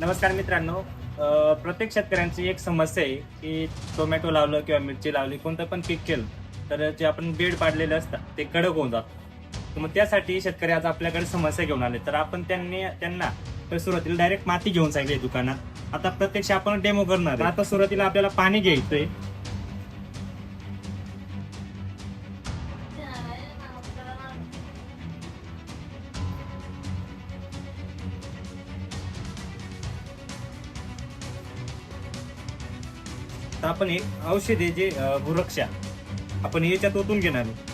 नमस्कार मित्रांनो. प्रत्येक शेतकऱ्यांची एक समस्या आहे की टोमॅटो लावलं किंवा मिरची लावली कोणतं पण पीक केलं तर जे आपण बेड पाडलेले असतात ते कडक होऊन जातात तर मग त्यासाठी शेतकरी आज आपल्याकडे समस्या घेऊन आले. तर आपण त्यांनी त्यांना तर सुरुवातीला डायरेक्ट माती घेऊन सांगितली दुकानात. आता प्रत्यक्ष आपण डेमो करणार आता सुरुवातीला आपल्याला पाणी घ्यायचंय. तर आपण एक औषध आहे जे अ, भुरक्षा आपण याच्यात ओतून घेणार आहे.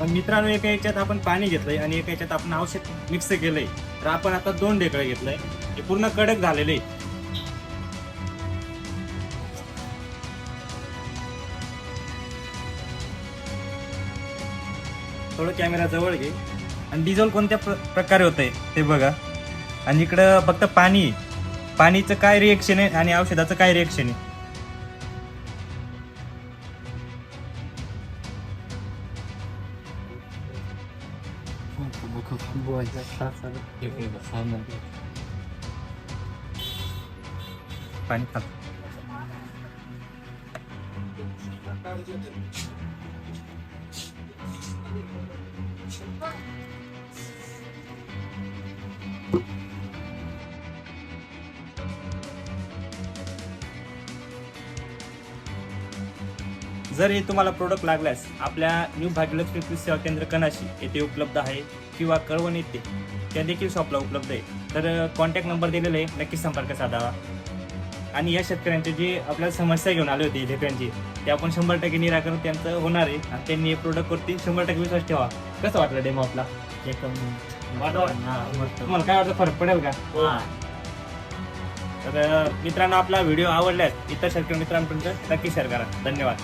पण मित्रांनो एका याच्यात आपण पाणी घेतलंय आणि एका याच्यात आपण औषध मिक्स केलंय. तर आपण आता दोन ढेकळं घेतलंय. हे पूर्ण कडक झालेले थोडं कॅमेरा जवळ घे. आणि डिझेल कोणत्या प्र- प्रकारे आहे ते बघा. आणि इकडं फक्त पाणी आहे. पाणीचं काय रिएक्शन आहे आणि औषधाचं काय रिएक्शन आहे? पाणी खात जर हे तुम्हाला प्रोडक्ट लागल्यास आपल्या न्यू भाग्यलक्ष्मी कृषी सेवा केंद्र कनाशी येथे उपलब्ध आहे किंवा कळवण येथे त्या देखील शॉपला उपलब्ध आहे. तर कॉन्टॅक्ट नंबर दिलेला आहे. नक्की संपर्क साधावा. आणि या शेतकऱ्यांचे जे आपल्याला समस्या घेऊन आले होते ढेकळ्यांची ते आपण शंभर टक्के निराकरण त्यांचं होणार आहे आणि त्यांनी हे प्रोडक्ट वरती शंभर टक्के विश्वास ठेवा. कसं वाटलं डेमो आपला? तुम्हाला काय वाटतं फरक पडेल का? तर मित्रांनो आपला व्हिडिओ आवडल्यास इतर शेतकरी मित्रांपर्यंत नक्की शेअर करा. धन्यवाद.